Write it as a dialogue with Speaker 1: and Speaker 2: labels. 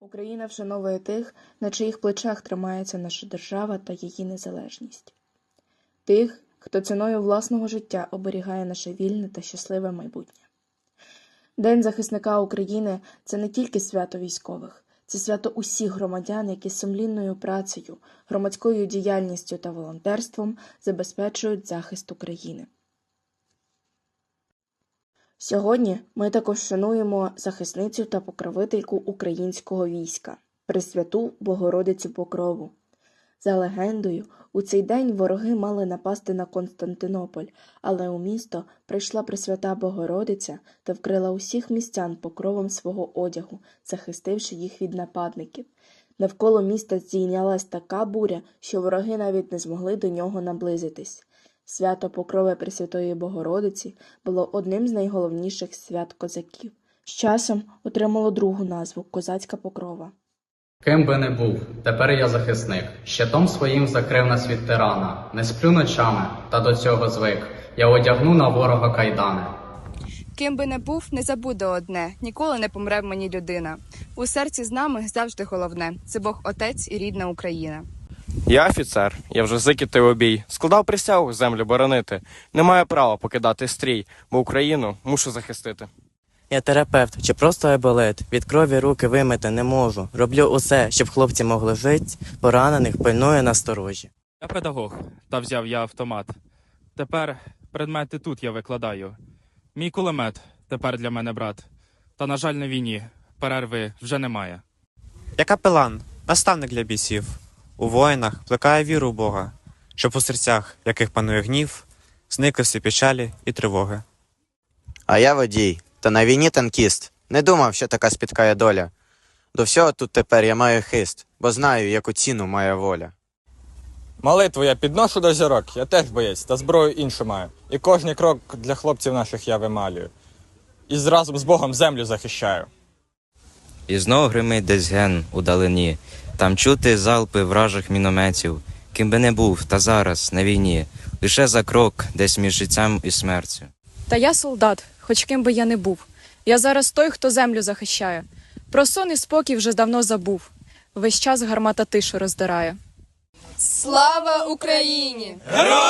Speaker 1: Україна вшановує тих, на чиїх плечах тримається наша держава та її незалежність. Тих, хто ціною власного життя оберігає наше вільне та щасливе майбутнє. День захисника України це не тільки свято військових, це свято усіх громадян, які сумлінною працею, громадською діяльністю та волонтерством забезпечують захист України. Сьогодні ми також шануємо захисницю та покровительку українського війська Пресвяту Богородицю Покрову. За легендою, у цей день вороги мали напасти на Константинополь, але у місто прийшла Пресвята Богородиця та вкрила усіх містян покровом свого одягу, захистивши їх від нападників. Навколо міста здійнялась така буря, що вороги навіть не змогли до нього наблизитись. Свято Покрови Пресвятої Богородиці було одним з найголовніших свят козаків. З часом отримало другу назву Козацька Покрова.
Speaker 2: Ким би не був, тепер я захисник. Щитом своїм закрив нас від тирана. Не сплю ночами, та до цього звик. Я одягну на ворога кайдани.
Speaker 3: Ким би не був, не забуде одне, ніколи не помре в мені людина. У серці з нами завжди головне це Бог Отець і рідна Україна.
Speaker 4: Я офіцер, я вже закітив у бій, складав присягу землю боронити. Не маю права покидати стрій, бо Україну мушу захистити.
Speaker 5: Я терапевт чи просто еболит. Від крові руки вимити не можу. Роблю усе, щоб хлопці могли жити, поранених пильную насторожі.
Speaker 6: Я педагог, та взяв я автомат. Тепер предмети тут я викладаю. Мій кулемет тепер для мене брат. Та, на жаль, на війні перерви вже немає.
Speaker 7: Я капелан, наставник для бійців. У воїнах плекає віру в Бога, щоб у серцях, яких панує гнів, зникли всі печалі і тривоги.
Speaker 8: А я водій, та на війні танкіст. Не думав, що така спіткає доля. До всього тут тепер я маю хист, бо знаю, яку ціну має воля.
Speaker 9: Молитву я підношу до зірок, я теж боєць, та зброю іншу маю. І кожний крок для хлопців наших я вималюю. І разом з Богом землю захищаю.
Speaker 10: І знов гримить десь ген у далині, там чути залпи вражих мінометів, ким би не був, та зараз на війні, лише за крок десь між життям і смертю.
Speaker 11: Та я солдат, хоч ким би я не був. Я зараз той, хто землю захищає. Про сон і спокій вже давно забув. Весь час гармата тишу роздирає.
Speaker 3: Слава Україні!
Speaker 4: Героям!